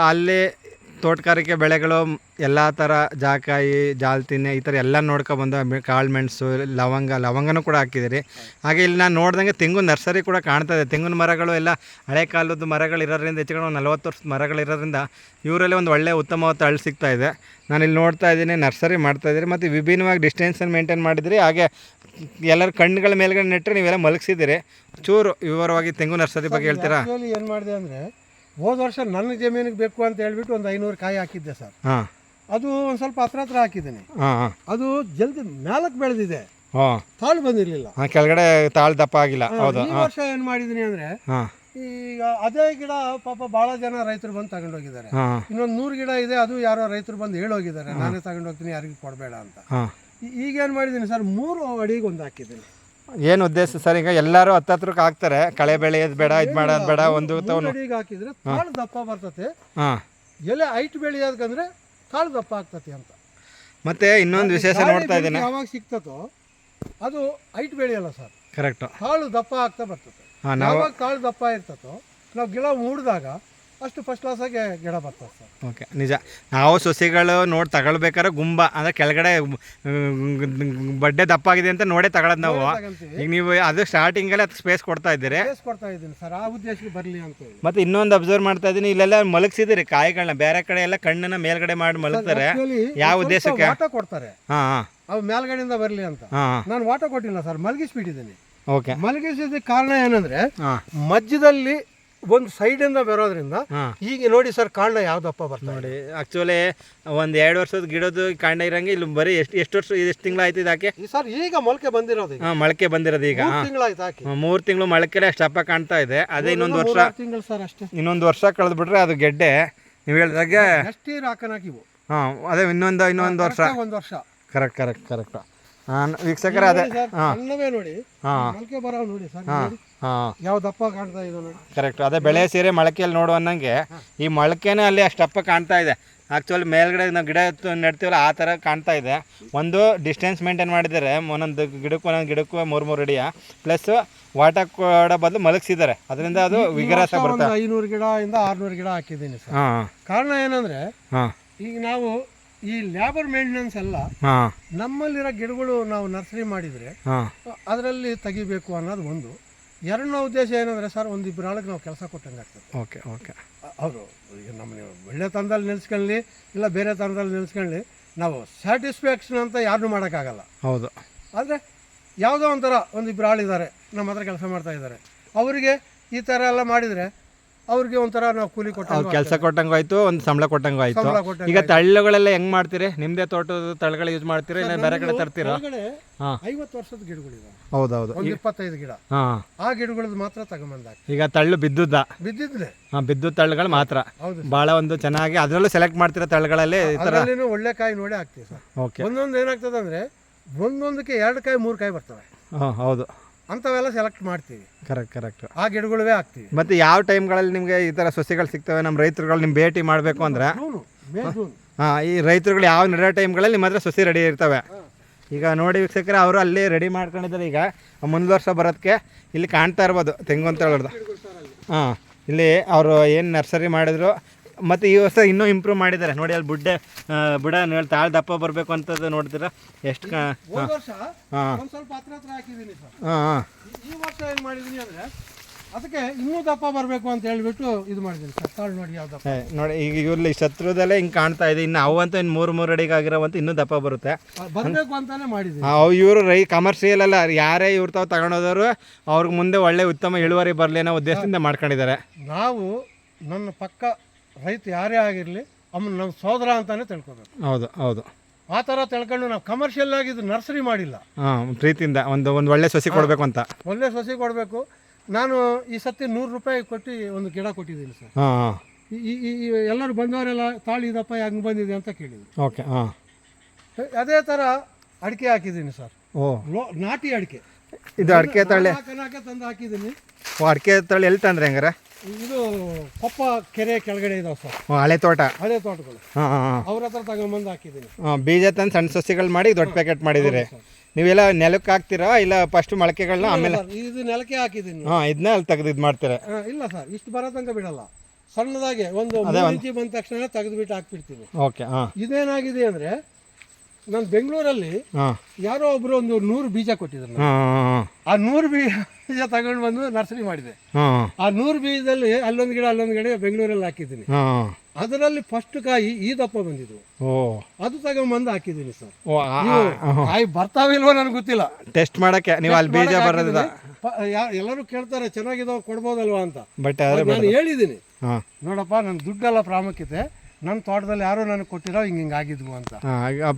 ಅಲ್ಲಿ ತೋಟಗಾರಿಕೆ ಬೆಳೆಗಳು, ಎಲ್ಲ ಥರ ಜಾಕಾಯಿ ಜಾಲ್ತಿನ್ನೆ ಈ ಥರ ಎಲ್ಲ ನೋಡ್ಕೊಬಂದು ಕಾಳು ಮೆಣಸು, ಲವಂಗ, ಲವಂಗನೂ ಕೂಡ ಹಾಕಿದ್ದೀರಿ. ಹಾಗೆ ಇಲ್ಲಿ ನಾನು ನೋಡ್ದಂಗೆ ತೆಂಗು ನರ್ಸರಿ ಕೂಡ ಕಾಣ್ತಾ ಇದೆ. ತೆಂಗಿನ ಮರಗಳು ಎಲ್ಲ ಹಳೆ ಕಾಲದ ಮರಗಳಿರೋದ್ರಿಂದ ಹೆಚ್ಚಿಗೆ ಒಂದು ನಲ್ವತ್ತು ವರ್ಷದ ಮರಗಳಿರೋದ್ರಿಂದ ಇವರಲ್ಲಿ ಒಂದು ಒಳ್ಳೆಯ ಉತ್ತಮವಾದ ಅಳು ಸಿಗ್ತಾ ಇದೆ. ನಾನು ಇಲ್ಲಿ ನೋಡ್ತಾ ಇದ್ದೀನಿ, ನರ್ಸರಿ ಮಾಡ್ತಾ ಇದ್ದೀರಿ. ಮತ್ತು ವಿಭಿನ್ನವಾಗಿ ಡಿಸ್ಟೆನ್ಸನ್ನು ಮೇಂಟೈನ್ ಮಾಡಿದಿರಿ ಹಾಗೆ ಎಲ್ಲರ ಕಣ್ಣುಗಳ ಮೇಲ್ಗಡೆ ನೆಟ್ಟರೆ ನೀವೆಲ್ಲ ಮಲಗಿಸಿದ್ದೀರಿ. ಚೂರು ವಿವರವಾಗಿ ತೆಂಗು ನರ್ಸರಿ ಬಗ್ಗೆ ಹೇಳ್ತೀರಾ? ಏನು ಮಾಡಿದೆ ಅಂದರೆ ಹೋದ ವರ್ಷ ನನ್ನ ಜಮೀನಿಗೆ ಬೇಕು ಅಂತ ಹೇಳ್ಬಿಟ್ಟು ಒಂದು ಐನೂರು ಕಾಯಿ ಹಾಕಿದ್ದೆ ಸರ್. ಹಾಂ. ಅದು ಒಂದು ಸ್ವಲ್ಪ ಹತ್ರ ಹತ್ರ ಹಾಕಿದ್ದೀನಿ. ಹಾಂ ಅದು ಜಲ್ದಿ ಮೇಲಕ್ಕೆ ಬೆಳೆದಿದೆ. ಹಾಂ. ತಾಳು ಬಂದಿರಲಿಲ್ಲ. ಹಾಂ ಕೆಳಗಡೆ ತಾಳು ದಪ್ಪ ಆಗಿಲ್ಲ. ಹೌದು. ಈ ವರ್ಷ ಏನು ಮಾಡಿದ್ದೀನಿ ಅಂದರೆ ಹಾಂ. ಈಗ ಅದೇ ಗಿಡ ಪಾಪ ಬಹಳ ಜನ ರೈತರು ಬಂದು ತಗೊಂಡೋಗಿದ್ದಾರೆ. ಇನ್ನೊಂದು ನೂರು ಗಿಡ ಇದೆ ಅದು ಯಾರೋ ರೈತರು ಬಂದು ಹೇಳೋಗಿದ್ದಾರೆ. ನಾನೇ ತಗೊಂಡೋಗ್ತೀನಿ ಯಾರಿಗೂ ಕೊಡಬೇಡ ಅಂತ. ಈಗ ಏನ್ ಈಗೇನು ಮಾಡಿದ್ದೀನಿ ಸರ್ ಮೂರು ಅಡಿಗೆ ಒಂದು ಹಾಕಿದ್ದೀನಿ. ಏನು ಉದ್ದೇಶ ಸರ್? ಈಗ ಎಲ್ಲರೂ ಹತ್ತತ್ರಕ್ಕೆ ಹಾಕ್ತಾರೆ. ಕಳೆ ಬೆಳೆಯೋದು ಬೇಡ ಇದು ಮಾಡೋದು ಬೇಡ ಒಂದು ಮೂರು ಈಗ ಹಾಕಿದ್ರೆ ಕಾಳು ದಪ್ಪ ಬರ್ತತೆ. ಹಾಂ. ಎಲೆ ಹೈಟ್ ಬೆಳೆಯೋದಕ್ಕಂದ್ರೆ ಕಾಳು ದಪ್ಪ ಆಗ್ತತೆ ಅಂತ. ಮತ್ತೆ ಇನ್ನೊಂದು ವಿಶೇಷ ನೋಡ್ತಾ ಇದ್ದೀನಿ. ಯಾವಾಗ ಸಿಗ್ತತೋ ಅದು ಹೈಟ್ ಬೆಳೆಯಲ್ಲ ಸರ್. ಕರೆಕ್ಟ್ ಕಾಳು ದಪ್ಪ ಆಗ್ತಾ ಬರ್ತದೆ ಹಾಂ ನಾವು ಯಾವಾಗ ಕಾಳು ದಪ್ಪ ಇರ್ತತೋ ನಾವು ಗಿಡ ಮೂಡಿದಾಗ ಅಷ್ಟು ಫಸ್ಟ್ ಕ್ಲಾಸ್ ಆಗಿ ಗಿಡ ಬರ್ತದೆ ಸರ್. ಓಕೆ ನಿಜ. ನಾವು ಸೊಸೆಗಳು ನೋಡಿ ತಗೊಳ್ಬೇಕಾದ್ರೆ ಗುಂಬ ಅಂದರೆ ಕೆಳಗಡೆ ಬಡ್ಡೆ ದಪ್ಪ ಆಗಿದೆ ಅಂತ ನೋಡೇ ತಗೊಳ್ಳೋದು ನಾವು. ಈಗ ನೀವು ಅದು ಸ್ಟಾರ್ಟಿಂಗಲ್ಲೇ ಅದಕ್ಕೆ ಸ್ಪೇಸ್ ಕೊಡ್ತಾ ಇದ್ದೀರಿ? ಸ್ಪೇಸ್ ಕೊಡ್ತಾ ಇದ್ದೀನಿ ಸರ್. ಆ ಉದ್ದೇಶಕ್ಕೆ ಬರಲಿ ಅಂತ ಮತ್ತೆ ಮತ್ತು ಇನ್ನೊಂದು ಅಬ್ಸರ್ವ್ ಮಾಡ್ತಾ ಇದ್ದೀನಿ. ಇಲ್ಲೆಲ್ಲ ಮಲಗಿಸಿದಿರಿ ಕಾಯಿಗಳನ್ನ. ಬೇರೆ ಕಡೆ ಎಲ್ಲ ಕಣ್ಣನ್ನ ಮೇಲ್ಗಡೆ ಮಾಡಿ ಮಲಗ್ತಾರೆ. ಯಾವ ಉದ್ದೇಶಕ್ಕೆ? ವಾಟ ಕೊಡ್ತಾರೆ. ಹಾಂ ಹಾಂ. ಅವು ಮೇಲ್ಗಡೆಯಿಂದ ಬರಲಿ ಅಂತ. ಹಾಂ ನಾನು ವಾಟ ಕೊಟ್ಟಿಲ್ಲ ಸರ್. ಮಲಗಿಸ್ಬಿಟ್ಟಿದ್ದೀನಿ. ಓಕೆ ಮಲಗಿಸಿದ ಕಾರಣ ಏನಂದ್ರೆ ಮಧ್ಯದಲ್ಲಿ ಒಂದು ಸೈಡಿಂದ ಬರೋದ್ರಿಂದ ಈಗ ನೋಡಿ ಸರ್ ಕಾಂಡ ಯಾವ್ದಪ್ಪ ಬರ್ತದೆ ನೋಡಿ ಆಕ್ಚುಲಿ ಒಂದು ಎರಡು ವರ್ಷದ ಗಿಡದ ಕಾಂಡ ಇರಂಗೆ ಇಲ್ಲಿ ಬರೀ ಎಷ್ಟು ಎಷ್ಟು ವರ್ಷ ಎಷ್ಟು ತಿಂಗಳು ಆಯ್ತು ಇದಾಕೆ ಸರ್ ಈಗ ಮೊಳಕೆ ಬಂದಿರೋದು ಹಾ ಮೊಳಕೆ ಬಂದಿರೋದು ಈಗ ಮೂರ್ ತಿಂಗಳಾಯ್ತು ತಿಂಗಳು ಮೊಳಕೆಲೆ ಅಷ್ಟಪ್ಪ ಕಾಣ್ತಾ ಇದೆ. ಅದೇ ಇನ್ನೊಂದು ವರ್ಷ ತಿಂಗಳು ಸರ್ ಅಷ್ಟೇ. ಇನ್ನೊಂದು ವರ್ಷ ಕಳೆದ್ಬಿಟ್ರೆ ಅದು ಗೆಡ್ಡೆ. ನೀವು ಹೇಳಿದಾಗೆ ಹಾಕನಾಕಿವು ಹಾಂ ಅದೇ ಇನ್ನೊಂದು ಇನ್ನೊಂದು ವರ್ಷ. ಒಂದು ವರ್ಷ. Correct correct correct. ಹಾಂ ವೀಕ್ಷಕರ ಅದೇ. ನೋಡಿ ಸರ್ ಸಣ್ಣವೇ ನೋಡಿ. ಹಾಂ. ಮೊಳಕೆ ಬರೋ ನೋಡಿ ಸರ್ ನೋಡಿ. ಹಾಂ. ಯಾವ ದಪ್ಪ ಕಾಣ್ತಾ ಇದೆ ನೋಡಿ. ಕರೆಕ್ಟ್ ಅದೇ ಬೆಳೆ ಸೀರೆ ಮೊಳಕೆಯಲ್ಲಿ ನೋಡು ಅನ್ನಂಗೆ. ಈ ಮೊಳಕೆನೇ ಅಲ್ಲಿ ಅಷ್ಟಪ್ಪ ಕಾಣ್ತಾ ಇದೆ. ಆಕ್ಚುಲಿ ಮೇಲ್ಗಡೆ ನಾವು ಗಿಡ ನೆಡ್ತೀವಲ್ಲ ಆ ಥರ ಕಾಣ್ತಾ ಇದೆ. ಒಂದು ಡಿಸ್ಟೆನ್ಸ್ ಮೇಂಟೈನ್ ಮಾಡಿದ್ದಾರೆ. ಒಂದೊಂದು ಗಿಡಕ್ಕೂ ಒಂದೊಂದು ಗಿಡಕ್ಕೂ ಮೂರು ಮೂರು ಅಡಿಯ ಪ್ಲಸ್ ವಾಟ ಕೊಡೋ ಬದಲು ಮಲಗಿಸಿದ್ದಾರೆ. ಅದರಿಂದ ಅದು ವಿಗ್ರಹ ಒಂದು ಬರುತ್ತೆ? ಐನೂರು ಗಿಡ ಇಂದ ಆರ್ನೂರು ಗಿಡ ಹಾಕಿದ್ದೀನಿ ಸರ್. ಹಾಂ. ಕಾರಣ ಏನಂದ್ರೆ ಹಾಂ. ಈಗ ನಾವು ಈ ಲ್ಯಾಬರ್ ಮೇಂಟೆನೆನ್ಸ್ ಎಲ್ಲ ನಮ್ಮಲ್ಲಿರೋ ಗಿಡಗಳು ನಾವು ನರ್ಸರಿ ಮಾಡಿದರೆ ಅದರಲ್ಲಿ ತೆಗಿಬೇಕು ಅನ್ನೋದು ಒಂದು. ಎರಡನೇ ಉದ್ದೇಶ ಏನಂದರೆ ಸರ್ ಒಂದು ಇಬ್ಬರು ಆಳಿಗೆ ನಾವು ಕೆಲಸ ಕೊಟ್ಟಂಗೆ ಆಗ್ತದೆ. Okay okay. ಹೌದು. ಈಗ ನಮ್ಮ ಒಳ್ಳೆ ತಂದಲ್ಲಿ ನಿಲ್ಸ್ಕೊಳ್ಳಿ ಇಲ್ಲ ಬೇರೆ ತಂದಲ್ಲಿ ನಿಲ್ಸ್ಕೊಳ್ಳಿ ನಾವು ಸ್ಯಾಟಿಸ್ಫ್ಯಾಕ್ಷನ್ ಅಂತ ಯಾರನ್ನೂ ಮಾಡೋಕ್ಕಾಗಲ್ಲ. ಹೌದು. ಆದರೆ ಯಾವುದೋ ಒಂಥರ ಒಂದು ಇಬ್ಬರು ಆಳಿದ್ದಾರೆ ನಮ್ಮ ಹತ್ರ ಕೆಲಸ ಮಾಡ್ತಾ ಇದ್ದಾರೆ. ಅವರಿಗೆ ಈ ಥರ ಎಲ್ಲ ಮಾಡಿದರೆ ಅವ್ರಿಗೆ ಒಂಥರ ನಾವು ಕೂಲಿ ಕೊಟ್ಟು ಕೆಲಸ ಕೊಟ್ಟಂಗೂ ಆಯ್ತು ಒಂದು ಸಂಬಳ ಕೊಟ್ಟಂಗೂ ಆಯ್ತು. ಸಂಬಳ ಕೊಟ್ಟಂಗೆ ಈಗ ತಳ್ಳುಗಳೆಲ್ಲ ಹೆಂಗ್ ಮಾಡ್ತೀರಿ? ನಿಮ್ದೇ ತೋಟದ ತಳ್ಳುಗಳು ಯೂಸ್ ಮಾಡ್ತೀರಾ? ಇಲ್ಲ ಬೇರೆ ಕಡೆ ತರ್ತೀರಾ? ಹಾಂ. ಐವತ್ತು ವರ್ಷದ ಗಿಡಗಳಿವೆ ಹೌದೌದು. ಒಂದು ಇಪ್ಪತ್ತೈದು ಗಿಡ. ಹಾಂ. ಆ ಗಿಡಗಳದ್ದು ಮಾತ್ರ ಈಗ ತಳ್ಳು ಬಿದ್ದುದ್ದ? ಬಿದ್ದಿದ್ರೆ. ಹಾಂ ಬಿದ್ದು ತಳ್ಳುಗಳು ಮಾತ್ರ. ಹೌದು ಬಹಳ ಒಂದು ಚೆನ್ನಾಗಿ ಅದರಲ್ಲೂ ಸೆಲೆಕ್ಟ್ ಮಾಡ್ತೀರಾ ತಳ್ಳುಗಳಲ್ಲಿ ಈ ಥರ ಅದರಲ್ಲಿನೂ ಒಳ್ಳೆ ಕಾಯಿ ನೋಡಿ ಹಾಕ್ತೀವಿ ಸರ್. ಓಕೆ ಒಂದೊಂದು ಏನಾಗ್ತದೆ ಅಂದ್ರೆ ಒಂದೊಂದಕ್ಕೆ ಎರಡು ಕಾಯಿ ಮೂರು ಕಾಯಿ ಬರ್ತವೆ. ಹಾ ಹೌದು. ಅಂಥವೆಲ್ಲ ಸೆಲೆಕ್ಟ್ ಮಾಡ್ತೀವಿ. ಕರೆಕ್ಟ್ ಕರೆಕ್ಟ್ ಆ ಗಿಡಗಳವೇ ಹಾಕ್ತೀವಿ. ಮತ್ತೆ ಯಾವ ಟೈಮ್ಗಳಲ್ಲಿ ನಿಮಗೆ ಈ ಥರ ಸಸ್ಯಗಳು ಸಿಗ್ತವೆ? ನಮ್ಮ ರೈತರುಗಳು ನಿಮ್ಮ ಭೇಟಿ ಮಾಡಬೇಕು ಅಂದ್ರೆ? ಹಾ? May June. ಹಾಂ ಈ ರೈತರುಗಳು ಯಾವ ನಡೆಯೋ ಟೈಮ್ಗಳಲ್ಲಿ ನಿಮ್ಮ ಹತ್ರ ಸಸಿ ರೆಡಿ ಇರ್ತವೆ. ಈಗ ನೋಡಿ ವೀಕ್ಷಕರೆ ಅವರು ಅಲ್ಲಿ ರೆಡಿ ಮಾಡ್ಕೊಂಡಿದ್ದಾರೆ. ಈಗ ಮುಂದೆ ವರ್ಷ ಬರೋದಕ್ಕೆ ಇಲ್ಲಿ ಕಾಣ್ತಾ ಇರ್ಬೋದು ತೆಂಗು ಅಂತ ಹೇಳೋದು. ಹಾಂ ಇಲ್ಲಿ ಅವರು ಏನು ನರ್ಸರಿ ಮಾಡಿದ್ರು ಮತ್ತು ಈ ವರ್ಷ ಇನ್ನೂ ಇಂಪ್ರೂವ್ ಮಾಡಿದ್ದಾರೆ. ನೋಡಿ ಅಲ್ಲಿ ಬುಡ್ಡೆ ಬುಡ ನೋಡಿ ತಾಳ ದಪ್ಪ ಬರಬೇಕು ಅಂತದ್ದು ನೋಡ್ತೀರಾ? ಎಷ್ಟು ಹಾಂ. ಒಂದು ಸ್ವಲ್ಪ ಹತ್ರ ಹತ್ರ ಹಾಕಿದ್ದೀನಿ ಸರ್. ಹಾಂ ಹಾಂ. ಈ- ಈ ವರ್ಷ ಏನು ಮಾಡಿದ್ದೀನಿ ಅಂದರೆ ಅದಕ್ಕೆ ಇನ್ನೂ ದಪ್ಪ ಬರಬೇಕು ಅಂತ ಹೇಳ್ಬಿಟ್ಟು ಇದು ಮಾಡಿದ್ದೀನಿ ಸರ್. ತಾಳು ನೋಡಿ ಯಾವ ದಪ್ಪ. ನೋಡಿ ಈಗ ಇವ್ರಲ್ಲಿ ಶತ್ರುದಲ್ಲೇ ಹಿಂಗೆ ಕಾಣ್ತಾ ಇದೆ. ಇನ್ನು ಅವಂತೂ ಇನ್ನು ಮೂರು ಮೂರು ಅಡಿಗೆ ಆಗಿರೋವಂತ ಇನ್ನೂ ದಪ್ಪ ಬರುತ್ತೆ. ಬರಬೇಕು ಅಂತಾನೆ ಮಾಡಿದ್ದೀನಿ. ಅವು ಇವರು ರೈ ಕಮರ್ಷಿಯಲ್ ಅಲ್ಲ ಯಾರೇ ಇವ್ರು ತಾವು ತಗೊಂಡೋದವರು ಅವ್ರಿಗೆ ಮುಂದೆ ಒಳ್ಳೆ ಉತ್ತಮ ಇಳುವರಿ ಬರಲಿ ಅನ್ನೋ ಉದ್ದೇಶದಿಂದ ಮಾಡ್ಕೊಂಡಿದ್ದಾರೆ. ನಾವು ನನ್ನ ಪಕ್ಕ ರೈತ ಯಾರೇ ಆಗಿರಲಿ ಅವನು ನಮ್ಮ ಸೋದರ ಅಂತಾನೆ ತಿಳ್ಕೊಬೇಕು. ಹೌದು ಹೌದು. ಆ ಥರ ತಿಳ್ಕೊಂಡು ನಾವು ಕಮರ್ಷಿಯಲ್ ಆಗಿ ಇದು ನರ್ಸರಿ ಮಾಡಿಲ್ಲ. ಹಾಂ ಪ್ರೀತಿಯಿಂದ ಒಂದು ಒಂದು ಒಳ್ಳೆ ಸಸಿ ಕೊಡಬೇಕು ಅಂತ. ಒಳ್ಳೆ ಸಸಿ ಕೊಡಬೇಕು. ನಾನು ಈ ಸತಿ ನೂರು ರೂಪಾಯಿ ಕೊಟ್ಟು ಒಂದು ಗಿಡ ಕೊಟ್ಟಿದ್ದೀನಿ ಸರ್. ಹಾಂ ಹಾಂ. ಈ- ಈ ಈ- ಈ ಎಲ್ಲರೂ ಬಂದವರೆಲ್ಲ ತಾಳಿ ಇದಪ್ಪ ಹೆಂಗೆ ಬಂದಿದೆ ಅಂತ ಕೇಳಿದ್ವಿ ಓಕೆ ಹಾಂ. ಅದೇ ಥರ ಅಡಿಕೆ ಹಾಕಿದ್ದೀನಿ ಸರ್. ಓ. ಲೋ ನಾಟಿ ಅಡಿಕೆ. ಇದು ಅಡಿಕೆ ತಳ್ಳಿ ತಂದು ಹಾಕಿದ್ದೀನಿ. ಓ ಅಡಿಕೆ ತಳ್ಳಿ ಎಲ್ಲಿ ತಂದ್ರೆ ಹೆಂಗಾರೆ? ಇದು ಕೊಪ್ಪ ಕೆರೆ ಕೆಳಗಡೆ ಇದಾವೆ ಸರ್. ಹಳೆ ತೋಟ. ಹಳೆ ತೋಟಗಳು. ಹಾಂ ಹಾಂ ಹಾಂ. ಅವ್ರ ಹತ್ರ ತಗೊಂಬಂದು ಹಾಕಿದ್ದೀನಿ ಹಾಂ ಬೀಜ ತಂದು ಸಣ್ಣ ಸಸಿಗಳು ಮಾಡಿ ದೊಡ್ಡ ಪ್ಯಾಕೆಟ್ ಮಾಡಿದ್ದೀರಿ ನೀವೆಲ್ಲ ನೆಲಕ್ಕೆ ಹಾಕ್ತೀರಾ ಇಲ್ಲ ಫಸ್ಟ್ ಮೊಳಕೆಗಳನ್ನ ಆಮೇಲೆ ಇದು ನೆಲಕ್ಕೆ ಹಾಕಿದ್ದೀನಿ ಹಾಂ ಇದನ್ನ ಅಲ್ಲಿ ತೆಗೆದು ಇದು ಮಾಡ್ತೀರಾ? ಇಲ್ಲ ಸರ್ ಇಷ್ಟು ಬರೋ ತನಕ ಬಿಡಲ್ಲ. ಸಣ್ಣದಾಗೆ ಒಂದು ಮೂರು ಇಂಚಿ ಬಂದ ತಕ್ಷಣ ತೆಗೆದುಬಿಟ್ಟು ಹಾಕ್ಬಿಡ್ತೀನಿ. ಓಕೆ ಹಾಂ. ಇದೇನಾಗಿದೆ ಅಂದರೆ ನಾನು ಬೆಂಗಳೂರಲ್ಲಿ ಯಾರೋ ಒಬ್ರು ಒಂದು ನೂರು ಬೀಜ ಕೊಟ್ಟಿದ್ರು ಆ ನೂರು ಬೀಜ ತಗೊಂಡು ಬಂದು ನರ್ಸರಿ ಮಾಡಿದೆ. ಆ ನೂರು ಬೀಜದಲ್ಲಿ ಅಲ್ಲೊಂದು ಗಿಡ ಅಲ್ಲೊಂದು ಗಿಡ ಬೆಂಗಳೂರಲ್ಲಿ ಹಾಕಿದ್ದೀನಿ. ಅದರಲ್ಲಿ ಫಸ್ಟ್ ಕಾಯಿ ಈ ದಪ್ಪ ಬಂದಿದ್ರು ಅದು ಅದು ತಗೊಂಬಂದು ಹಾಕಿದ್ದೀನಿ ಸರ್. ಕಾಯಿ ಬರ್ತಾವಿಲ್ವೋ ನನಗೆ ಗೊತ್ತಿಲ್ಲ. ಟೆಸ್ಟ್ ಮಾಡಕ್ಕೆ ನೀವು ಅಲ್ಲಿ ಬೀಜ ಬರೋದಿಲ್ಲ. ಎಲ್ಲರೂ ಕೇಳ್ತಾರೆ ಚೆನ್ನಾಗಿದಾವ ಕೊಡ್ಬೋದಲ್ವಾ ಅಂತ. ಬಟ್ ನಾನು ಹೇಳಿದ್ದೀನಿ. ನೋಡಪ್ಪ ನನ್ನ ದುಡ್ಡೆಲ್ಲ ಪ್ರಾಮುಖ್ಯತೆ. ನನ್ನ ತೋಟದಲ್ಲಿ ಯಾರೋ ನನಗೆ ಕೊಟ್ಟಿರೋ ಹಿಂಗೆ ಹಿಂಗೆ ಆಗಿದ್ವು ಅಂತ.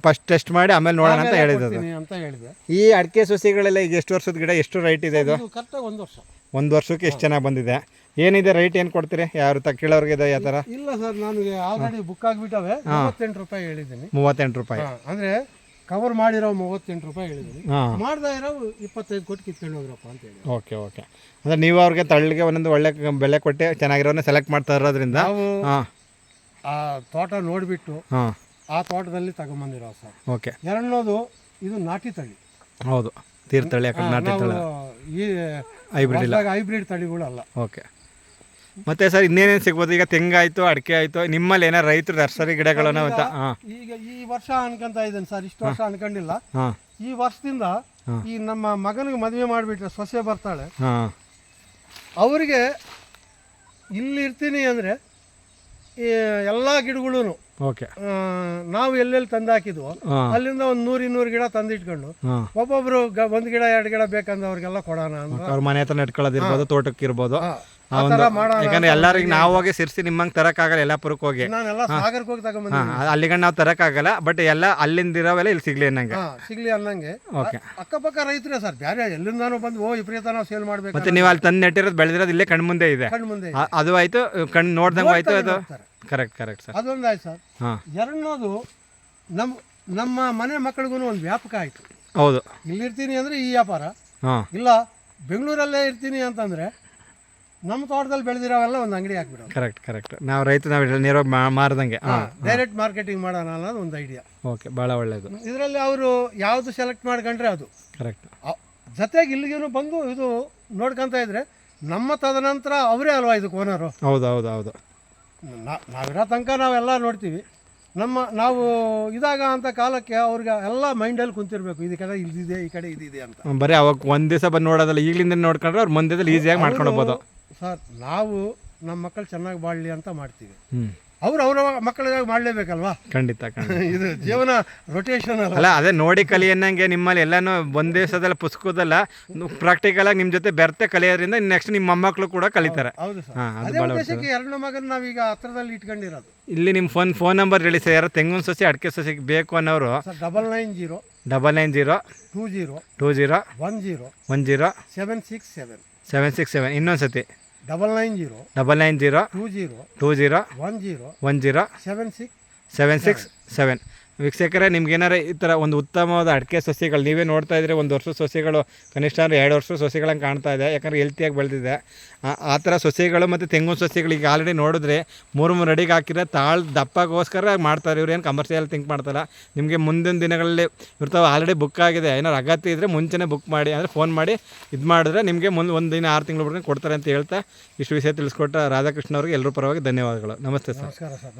ಫಸ್ಟ್ ಟೆಸ್ಟ್ ಮಾಡಿ ಆಮೇಲೆ ನೋಡೋಣ ಅಂತ ಹೇಳಿದ್ದು ಅದು ಕೊಡ್ತೀನಿ ಅಂತ ಹೇಳಿದೆ. ಈ ಅಡಿಕೆ ಸಸಿಗಳೆಲ್ಲ ಈಗ ಎಷ್ಟು ವರ್ಷದ ಗಿಡ ಎಷ್ಟು ರೈಟ್ ಇದೆ ಇದು? ಕರೆಕ್ಟಾಗಿ ಒಂದು ವರ್ಷ. ಒಂದು ವರ್ಷಕ್ಕೆ ಎಷ್ಟು ಚೆನ್ನಾಗಿ ಬಂದಿದೆ? ಏನಿದೆ ರೈಟ್ ಏನು ಕೊಡ್ತೀರಿ? ಯಾರು ತ ಕೇಳೋರಿಗೆ ಇದೆ ಯಾವ ಥರ ಇಲ್ಲ ಸರ್ ನನಗೆ ಆಲ್ರೆಡಿ ಬುಕ್ ಆಗಿಬಿಟ್ಟವೆ. ಮೂವತ್ತೆಂಟು ರೂಪಾಯಿ ಹೇಳಿದ್ದೀನಿ. ಮೂವತ್ತೆಂಟು ರೂಪಾಯಿ. ಹಾ, ಅಂದ್ರೆ ಕವರ್ ಮಾಡಿರೋ ಮೂವತ್ತೆಂಟು ರೂಪಾಯಿ ಹೇಳಿದ್ದೀನಿ. ಹಾಂ. ಮಾಡ್ತಾ ಇರೋ ಇಪ್ಪತ್ತೈದು ಕೊಟ್ಟು ಕಿತ್ಕೊಂಡು ಹೋಗ್ರಪ್ಪ ಅಂತ ಹೇಳಿ ಓಕೆ ಓಕೆ. ಅಂದರೆ ನೀವು ಅವ್ರಿಗೆ ತಳ್ಳಿಗೆ ಒಂದೊಂದು ಒಳ್ಳೆ ಬೆಲೆ ಕೊಟ್ಟೆ ಚೆನ್ನಾಗಿರೋನೇ ಸೆಲೆಕ್ಟ್ ಮಾಡ್ತಾ ಇರೋದ್ರಿಂದ ನಾವು ಹಾಂ. ಆ ತೋಟ ನೋಡಿಬಿಟ್ಟು ಹಾಂ. ಆ ತೋಟದಲ್ಲಿ ತಗೊಂಬಂದಿರೋ ಸರ್. ಓಕೆ. ಎರಡನೇದು ಇದು ನಾಟಿ ತಳಿ. ಹೌದು. ತೀರ್ಥಹಳ್ಳಿ ನಾಟಿ ತಳಿ. ಈ ಹೈಬ್ರಿಡ್ ಇಲ್ಲ. ಹೈಬ್ರಿಡ್ ತಳಿಗಳು ಅಲ್ಲ ಓಕೆ. ಮತ್ತೆ ಸರ್ ಇನ್ನೇನೇನು ಸಿಗ್ಬೋದು? ಈಗ ತೆಂಗಾಯ್ತು ಅಡಿಕೆ ಆಯಿತು ನಿಮ್ಮಲ್ಲಿ ಏನೋ ರೈತರು ನರ್ಸರಿ ಗಿಡಗಳನ್ನ ಅಂತ? ಹಾಂ. ಈಗ ಈ ವರ್ಷ ಅನ್ಕೊಂತ ಇದ್ದೇನೆ ಸರ್ ಇಷ್ಟು ವರ್ಷ ಅನ್ಕೊಂಡಿಲ್ಲ. ಹಾಂ. ಈ ವರ್ಷದಿಂದ ಈ ನಮ್ಮ ಮಗನಿಗೆ ಮದುವೆ ಮಾಡಿಬಿಟ್ರೆ ಸೊಸೆ ಬರ್ತಾಳೆ. ಹಾಂ. ಅವರಿಗೆ ಇಲ್ಲಿ ಇರ್ತೀನಿ ಅಂದರೆ ಈ ಎಲ್ಲ ಗಿಡಗಳು ಓಕೆ. ನಾವು ಎಲ್ಲೆಲ್ಲಿ ತಂದಾಕಿದ್ವು ಅಲ್ಲಿಂದ ಒಂದು ನೂರ್ ಇನ್ನೂರು ಗಿಡ ತಂದಿಟ್ಕೊಂಡು ಒಬ್ಬೊಬ್ರು ಗ ಒಂದು ಗಿಡ ಎರಡು ಗಿಡ ಬೇಕಂದವ್ರಿಗೆಲ್ಲ ಕೊಡೋಣ ಅಂತ. ಅವ್ರ ಮನೆ ಹತ್ರ ನೆಟ್ಕೊಳ್ಳೋದಿರ್ಬೋದು ತೋಟಕ್ಕೆ ಇರ್ಬೋದು ಒಂದು ಯಾಕಂದ್ರೆ ಎಲ್ಲರಿಗೆ ನಾವು ಹೋಗಿ ಸಿರ್ಸಿ ನಿಮ್ಮಂಗೆ ತರಕ್ಕಾಗಲ್ಲ ಯಲ್ಲಾಪುರಕ್ಕೆ ಹೋಗಿ ನಾನೆಲ್ಲ ಸಾಗರಕ್ಕೆ ಹೋಗಿ ಅಲ್ಲಿಗ ಹಾಂ ಅಲ್ಲಿಗಂಡು ನಾವು ತರಕ್ಕಾಗಲ್ಲ ಬಟ್ ಎಲ್ಲ ಅಲ್ಲಿಂದ ಇರೋವೆಲ್ಲ ಇಲ್ಲಿ ಸಿಗ್ಲಿ ಅನ್ನಂಗೆ. ಸಿಗ್ಲಿ ಅನ್ನಂಗೆ. ಓಕೆ ಅಕ್ಕಪಕ್ಕ ರೈತರೇ ಸರ್ ಬ್ಯಾರೆ ಎಲ್ಲಿಂದಾನು ಬಂದು ಓ ವಿಪರೀತ ನಾವು ಸೇಲ್ ಮಾಡ್ಬೇಕು ಮತ್ತೆ ನೀವು ಅಲ್ಲಿ ತಂದು ನೆಟ್ಟಿರೋದು ಬೆಳೆದಿರೋದು ಇಲ್ಲೇ ಕಣ್ ಮುಂದೆ ಇದೆ. ಮುಂದೆ ಅದು ಆಯ್ತು ಕಣ್ ನೋಡ್ದಂಗೆ ಆಯ್ತು ಅದು. ಕರೆಕ್ಟ್ ಕರೆಕ್ಟ್ ಸರ್ ಅದೊಂದು ಆಯ್ತು ಸರ್. ಹಾಂ. ಎರಡನೇದು ನಮ್ಮ ನಮ್ಮ ಮನೆ ಮಕ್ಕಳಿಗೂ ಒಂದು ವ್ಯಾಪಕ ಆಯ್ತು. ಹೌದು. ಇಲ್ಲಿರ್ತೀನಿ ಅಂದ್ರೆ ಈ ವ್ಯಾಪಾರ. ಹಾಂ. ಇಲ್ಲ ಬೆಂಗಳೂರಲ್ಲೇ ಇರ್ತೀನಿ ಅಂತಂದರೆ ನಮ್ಮ ತೋಟದಲ್ಲಿ ಬೆಳೆದಿರೋವೆಲ್ಲ ಒಂದು ಅಂಗಡಿ ಹಾಕ್ಬಿಡೋ ಕರೆಕ್ಟ್ ಕರೆಕ್ಟ್ ನಾವು ರೈತ ನಾವು ನೇರವಾಗಿ ಮಾರದಂಗೆ. ಹಾಂ ಡೈರೆಕ್ಟ್ ಮಾರ್ಕೆಟಿಂಗ್ ಮಾಡೋಣ ಅನ್ನೋದು ಒಂದು ಐಡಿಯಾ ಓಕೆ ಭಾಳ ಒಳ್ಳೆಯದು ಇದರಲ್ಲಿ ಅವರು ಯಾವುದು ಸೆಲೆಕ್ಟ್ ಮಾಡ್ಕೊಂಡ್ರೆ ಅದು. ಕರೆಕ್ಟ್ ಜೊತೆಗೆ ಇಲ್ಲಿಗೂ ಬಂದು ಇದು ನೋಡ್ಕೊಂತ ಇದ್ರೆ ನಮ್ಮ ತದನಂತರ ಅವರೇ ಅಲ್ವಾ ಇದಕ್ಕೆ ಓನರು ಹೌದು ಹೌದು ಹೌದು. ನಾವಿರೋ ತನಕ ನಾವೆಲ್ಲ ನೋಡ್ತೀವಿ. ನಮ್ಮ ನಾವು ಇದಾಗ ಅಂತ ಕಾಲಕ್ಕೆ ಅವ್ರಿಗೆ ಎಲ್ಲ ಮೈಂಡಲ್ಲಿ ಕುಂತಿರ್ಬೇಕು. ಈ ಕಡೆ ಇದಿದೆ ಈ ಕಡೆ ಇದಿದೆ ಅಂತ. ಬರೀ ಅವಾಗ ಒಂದು ದಿವಸ ಬಂದು ನೋಡೋದಲ್ಲ ಈಗಲಿಂದ ನೋಡ್ಕೊಂಡ್ರೆ ಅವ್ರು ಮುಂದೆ ಈಸಿಯಾಗಿ ಮಾಡ್ಕೊಂಡು ಹೋಗ್ಬೋದು. ಸರ್ ನಾವು ನಮ್ಮ ಮಕ್ಕಳು ಚೆನ್ನಾಗಿ ಬಾಳಲಿ ಅಂತ ಮಾಡ್ತೀವಿ. ಅವ್ರು ಅವರ ಮಕ್ಕಳಿಗಾಗಿ ಮಾಡಲೇಬೇಕಲ್ವಾ? ಖಂಡಿತ ಇದು ಜೀವನ ರೊಟೇಷನ್ ಅಲ್ಲ. ಅದೇ ನೋಡಿ ಕಲಿ ಅನ್ನಂಗೆ ನಿಮ್ಮಲ್ಲಿ ಎಲ್ಲಾನು ಒಂದ್ ದಿವಸದಲ್ಲ ಪುಸ್ತಕದಲ್ಲ ಪ್ರಾಕ್ಟಿಕಲ್ ಆಗಿ ನಿಮ್ಮ ಜೊತೆ ಬೆರ್ತೆ ಕಲಿಯೋದ್ರಿಂದ ನೆಕ್ಸ್ಟ್ ನಿಮ್ಮ ಮೊಮ್ಮಕ್ಕಳು ಕೂಡ ಕಲಿತಾರೆ. ಎರಡು ಮಗನ ನಾವೀಗ ಹತ್ರದಲ್ಲಿ ಇಟ್ಕೊಂಡಿರೋದು. ಇಲ್ಲಿ ನಿಮ್ಮ ಫೋನ್ ಫೋನ್ ನಂಬರ್ ಹೇಳಿ ಸರ್ ಯಾರು ತೆಂಗಿನ ಸಸಿ ಅಡಿಕೆ ಸಸಿ ಬೇಕು ಅನ್ನೋರು. Double nine zero double nine zero two zero two zero one zero one zero seven six seven seven six seven ಇನ್ನೊಂದು ಸತಿ double nine zero double nine zero two zero two zero one zero one zero seven six seven six seven ವೀಕ್ಷಕರೇ, ನಿಮ್ಗೇನಾರ ಈ ಥರ ಒಂದು ಉತ್ತಮವಾದ ಅಡಿಕೆ ಸಸ್ಯಗಳು, ನೀವೇ ನೋಡ್ತಾ ಇದ್ರೆ ಒಂದು ವರ್ಷ ಸಸ್ಯಗಳು, ಕನಿಷ್ಠ ಅಂದರೆ ಎರಡು ವರ್ಷ ಸಸ್ಯಗಳಂಗೆ ಕಾಣ್ತಾ ಇದೆ, ಯಾಕಂದರೆ ಹೆಲ್ತಿಯಾಗಿ ಬೆಳೆದಿದೆ. ಆ- ಥರ ಸಸ್ಯಗಳು ಮತ್ತು ತೆಂಗಿನ ಸಸ್ಯಗಳು ಈಗ ಆಲ್ರೆಡಿ ನೋಡಿದ್ರೆ ಮೂರು ಮೂರು ಅಡಿಗೆ ಹಾಕಿದ್ರೆ ತಾಳ್ ದಪ್ಪಗೋಸ್ಕರ ಮಾಡ್ತಾರೆ ಇವ್ರು, ಏನು ಕಮರ್ಷಿಯಲ್ ಥಿಂಕ್ ಮಾಡ್ತಾರೆ? ನಿಮಗೆ ಮುಂದಿನ ದಿನಗಳಲ್ಲಿ ಇರ್ತಾವೆ ಆಲ್ರೆಡಿ ಬುಕ್ ಆಗಿದೆ, ಏನಾರು ಅಗತ್ಯ ಇದ್ದರೆ ಮುಂಚೆನೇ ಬುಕ್ ಮಾಡಿ, ಅಂದರೆ ಫೋನ್ ಮಾಡಿ ಇದು ಮಾಡಿದ್ರೆ ನಿಮಗೆ ಮುಂದೆ ಒಂದು ದಿನ ಆರು ತಿಂಗಳು ಬಿಡ್ಕೊಂಡು ಕೊಡ್ತಾರೆ ಅಂತ ಹೇಳ್ತಾ ಇಷ್ಟು ವಿಷಯ ತಿಳಿಸ್ಕೊಟ್ಟ ರಾಧಾಕೃಷ್ಣ ಅವ್ರಿಗೆ ಎಲ್ಲರೂ ಪರವಾಗಿ ಧನ್ಯವಾದಗಳು. ನಮಸ್ತೆ ಸರ್. ನಮಸ್ಕಾರ ಸರ್.